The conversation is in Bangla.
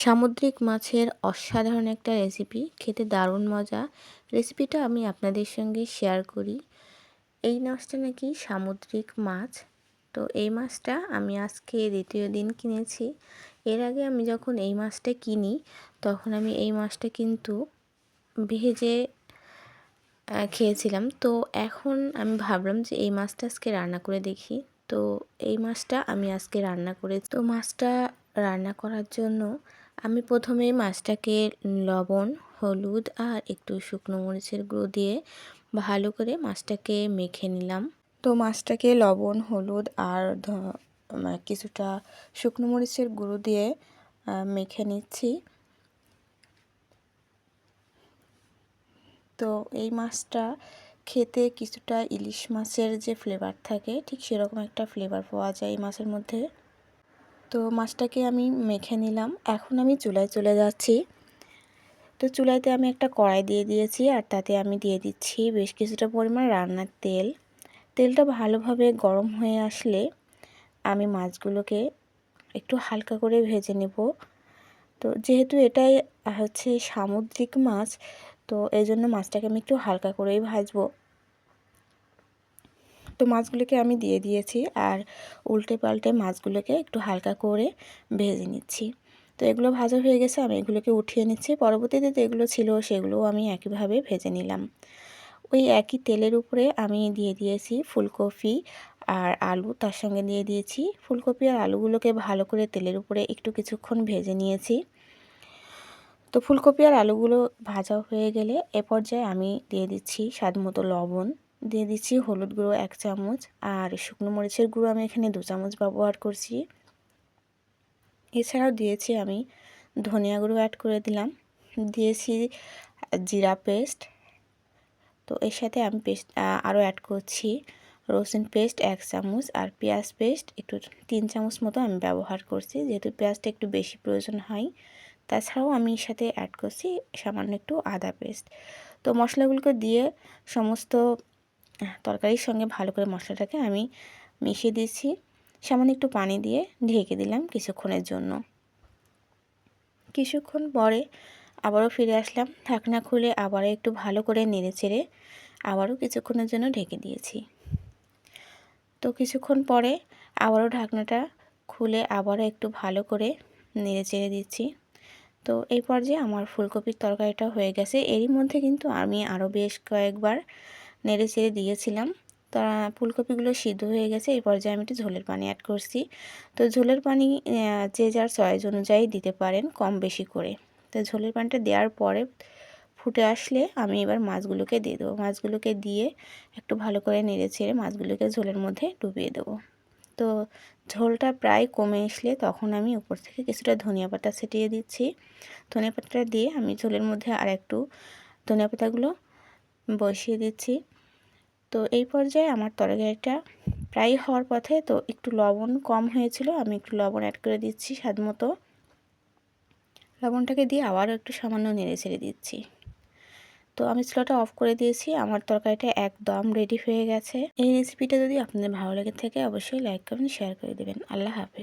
সামুদ্রিক মাছের অসাধারণ একটা রেসিপি খেতে দারুণ মজা। রেসিপিটা আমি আপনাদের সঙ্গে শেয়ার করি। এই মাছটা নাকি সামুদ্রিক মাছ। তো এই মাছটা আমি আজকে দ্বিতীয় দিন কিনেছি। এর আগে আমি যখন এই মাছটা কিনি, তখন আমি এই মাছটা কিন্তু ভেজে খেয়েছিলাম। তো এখন আমি ভাবলাম যে এই মাছটা আজকে রান্না করে দেখি। তো এই মাছটা আমি আজকে রান্না করে তো মাছটা রান্না করার জন্য আমি প্রথমে মাছটাকে লবণ, হলুদ আর একটু শুকনো মরিচের গুঁড়ো দিয়ে ভালো করে মাছটাকে মেখে নিলাম। তো মাছটাকে লবণ, হলুদ আর মানে কিছুটা শুকনো মরিচের গুঁড়ো দিয়ে মেখে নিচ্ছি। তো এই মাছটা খেতে কিছুটা ইলিশ মাছের যে ফ্লেভার থাকে, ঠিক সেরকম একটা ফ্লেভার পাওয়া যায় এই মাছের মধ্যে। তো মাছটাকে আমি মেখে নিলাম। এখন আমি চুলায় চলে যাচ্ছি। তো চুলাইতে আমি একটা কড়াই দিয়ে দিয়েছি আর তাতে আমি দিয়ে দিচ্ছি বেশ কিছুটা পরিমাণ রান্নার তেল। তেলটা ভালোভাবে গরম হয়ে আসলে আমি মাছগুলোকে একটু হালকা করে ভেজে নেব। তো যেহেতু এটাই হচ্ছে সামুদ্রিক মাছ, তো এই জন্য মাছটাকে আমি একটু হালকা করেই ভাজবো। তো মাছগুলোকে আমি দিয়ে দিয়েছি আর উল্টে পাল্টে মাছগুলোকে একটু হালকা করে ভেজে নিচ্ছি। তো এগুলো ভাজা হয়ে গেছে, আমি এগুলোকে উঠিয়ে নিচ্ছি। পরবর্তীতে যেগুলো ছিল সেগুলোও আমি একইভাবে ভেজে নিলাম। ওই একই তেলের উপরে আমি দিয়ে দিয়েছি ফুলকপি আর আলু, তার সঙ্গে দিয়ে দিয়েছি ফুলকপি আর আলুগুলোকে ভালো করে তেলের উপরে একটু কিছুক্ষণ ভেজে নিয়েছি। তো ফুলকপি আর আলুগুলো ভাজা হয়ে গেলে এ পর্যায়ে আমি দিয়ে দিচ্ছি স্বাদ মতো লবণ। দিয়ে দিচ্ছি হলুদ গুঁড়ো এক চামচ আর শুকনো মরিচের গুঁড়ো আমি এখানে দু চামচ ব্যবহার করছি। এছাড়াও দিয়েছি আমি ধনিয়া গুঁড়ো অ্যাড করে দিলাম। দিয়েছি জিরা পেস্ট তো এর সাথে আমি পেস্ট আরও অ্যাড করছি রসুন পেস্ট এক চামচ আর পেঁয়াজ পেস্ট একটু তিন চামচ মতো আমি ব্যবহার করছি, যেহেতু পেঁয়াজটা একটু বেশি প্রয়োজন হয়। তাছাড়াও আমি এর সাথে অ্যাড করছি সামান্য একটু আদা পেস্ট তো মশলাগুলোকে দিয়ে সমস্ত তরকারির সঙ্গে ভালো করে মশলাটাকে আমি মিশিয়ে দিয়েছি। সামান্য একটু পানি দিয়ে ঢেকে দিলাম কিছুক্ষণের জন্য। কিছুক্ষণ পরে আবারও ফিরে আসলাম। ঢাকনা খুলে আবারও একটু ভালো করে নেড়ে চেড়ে আবারও কিছুক্ষণের জন্য ঢেকে দিয়েছি। তো কিছুক্ষণ পরে আবারও ঢাকনাটা খুলে আবারও একটু ভালো করে নেড়ে চেড়ে দিচ্ছি। তো এই পর্যায়ে আমার ফুলকপির তরকারিটা হয়ে গেছে। এরই মধ্যে কিন্তু আমি আরও বেশ কয়েকবার নেড়ে চেড়ে দিয়েছিলাম। তা ফুলকপিগুলো সিদ্ধ হয়ে গেছে, এই পর্যায়ে আমি একটু ঝোলের পানি অ্যাড করছি। তো ঝোলের পানি যে যার চয়েস অনুযায়ী দিতে পারেন কম বেশি করে। তো ঝোলের পানিটা দেওয়ার পরে ফুটে আসলে আমি এবার মাছগুলোকে দিয়ে দেবো। মাছগুলোকে দিয়ে একটু ভালো করে নেড়ে ছেড়ে মাছগুলোকে ঝোলের মধ্যে ডুবিয়ে দেবো। তো ঝোলটা প্রায় কমে আসলে তখন আমি উপর থেকে কিছুটা ধনিয়া পাতা ছিটিয়ে দিচ্ছি। ধনিয়া পাতাটা দিয়ে আমি ঝোলের মধ্যে আর একটু ধনিয়া পাতাগুলো বসিয়ে দিচ্ছি। তো এই পর্যায়ে আমার তরকারিটা প্রায় হওয়ার পথে তো একটু লবণ কম হয়েছিল, আমি একটু লবণ অ্যাড করে দিচ্ছি স্বাদ মতো। লবণটাকে দিয়ে আবারও একটু সামান্য নেড়ে ছেড়ে দিচ্ছি। তো আমি চুলাটা অফ করে দিয়েছি, আমার তরকারিটা একদম রেডি হয়ে গেছে। এই রেসিপিটা যদি আপনাদের ভালো লেগে থাকে, অবশ্যই লাইক করুন শেয়ার করে দেবেন। আল্লাহ হাফেজ।